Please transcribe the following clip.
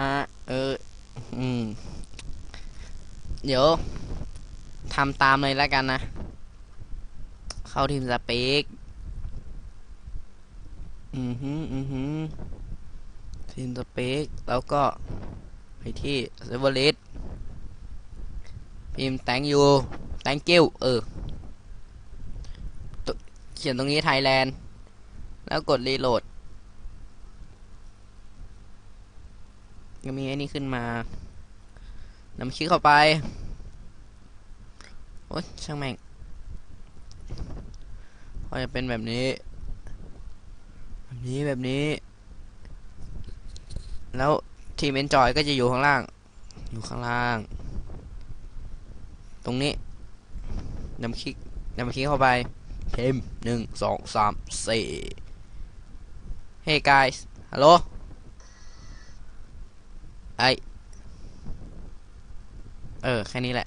อะเออ อืม เดี๋ยวทำตามเลยแล้วกันนะ เข้าทีมสเปกอือหืออือหือทีมสเปกแล้วก็ไปที่เซเวอร์ลิสพิมพ์ thank you thank you เออ เขียนตรงนี้ไทยแลนด์ แล้วกดรีโหลด ก็มีไอ้นี่ขึ้นมานำคลิกเข้าไป โอ๊ยช่างแม่งก็จะเป็นแบบนี้ แบบนี้แบบนี้ แล้วทีม Enjoy ก็จะอยู่ข้างล่าง อยู่ข้างล่าง ตรงนี้นำคลิกนำคลิกเข้าไปพิมหนึ่งสองสามสี่ Hey guys ฮัลโหล ไอเออ แค่นี้แหละ